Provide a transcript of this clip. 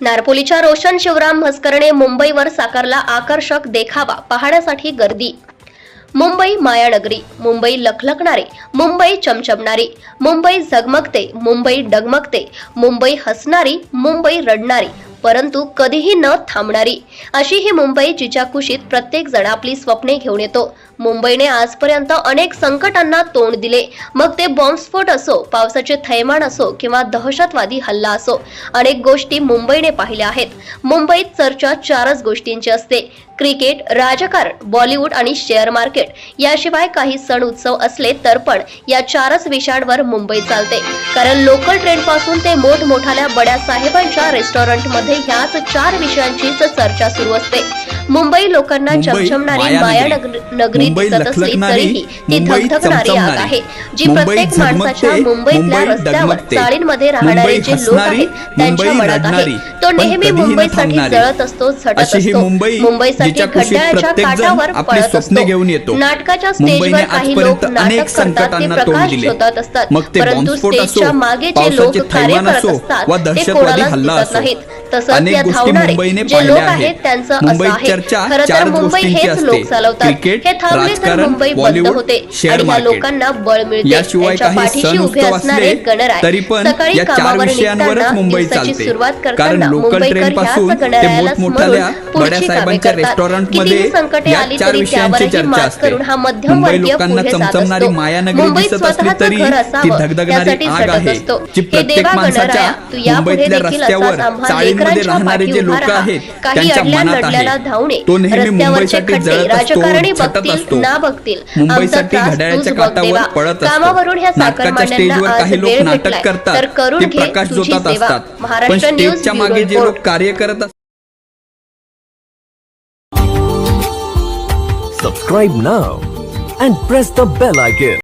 नारपोलीच्या रोशन शिवराम भस्करणे मुंबईवर साकारला आकर्षक देखावा पाहण्यासाठी गर्दी. मुंबई मायानगरी मुंबई लखलखणारे मुंबई चमचमणारी मुंबई झगमगते मुंबई डगमगते मुंबई हसणारी मुंबई रडणारी परंतु कधीही न थांबणारी. अशी ही मुंबई जिच्या कुशीत प्रत्येक जण आपली स्वप्ने घेऊन येतो. मुंबईने आजपर्यंत अनेक संकटांना तोंड दिले. मग ते बॉम्बस्फोट असो पावसाचे थैमान असो किंवा दहशतवादी हल्ला असो अनेक गोष्टी मुंबईने पाहिल्या आहेत. मुंबईत चर्चा चारच गोष्टींची असते. क्रिकेट राजकारण बॉलिवूड आणि शेअर मार्केट याशिवाय काही सण उत्सव असले तर पण या चारच विषयांवर मुंबई चालते. कारण लोकल ट्रेनपासून ते मोठमोठाल्या बड्या साहेबांच्या रेस्टॉरंटमध्ये मध्ये ह्याच चार विषयांचीच चर्चा सुरू असते मुंबई लोकांना चमचमणारी. माया नगर- दिसत असली तरीही ती धगधगणारी आग. आहे जी प्रत्येक माणसाच्या मुंबईतल्या मुंबई रस्त्यावर. चाळींमध्ये राहणारे जे लोक आहेत त्यांच्या मनात आहे तो नेहमी मुंबईसाठी. जळत असतो झटत असतो मुंबई मुंबईसाठी घड्याळाच्या जण काठावर पळत असतो घेऊन येतो. नाटकाच्या स्टेजवर काही लोक नाटक करतात ते प्रकाश. शोधत असतात परंतु स्टेजच्या मागे जे लोक कार्य करत असो, असतात ते कोणालाच दिसत. नाहीत तसंच या धावणारे मुंबईने जे लोक आहेत. त्यांचं असं आहे चर्चा खरं तर मुंबई हेच. लोक चालवतात क्रिकेट, हे थांबले तर राजकारण, मुंबई बंद होते आणि ह्या. लोकांना बळ मिळते त्यांच्या पाठीशी उभे असणारे गणराय तरी पण सकाळी या चार कामावर विषयांवरच निघताना मुंबई दिवसाची चालते. सुरुवात कारण करताना लोकल मुंबईकर ट्रेन पासून ह्याच ते गणरायाला स्मरून पुढची बड्या कामे साहेबांच्या करतात कितीही संकटे या आली चार तरी विषयांची त्यावरही चर्चा मात असते. करून हा मुंबई मध्यमवर्गीय लोकांना पुढे जात असतो मायानगरी मुंबईत स्वतःचं घर असावं त्यासाठी झटत असतो हे देवा गणराया तू यापुढे देखील लेकरांच्या राहणारे जे लोक. आहेत त्यांच्या मनात आहे धावणे तो नेहमी रस्त्यावरचे मुंबईसाठी जळत असतो बघतील असतो मुंबईसाठी काठावर देवा. पळत असतो कामावरून ह्या नाटकाच्या स्टेजवर काही लोक नाटक करतात ते प्रकाश जोतात. असतात पण स्टेजच्या मागे जे. लोक कार्य करत असतात Subscribe now and press the bell icon.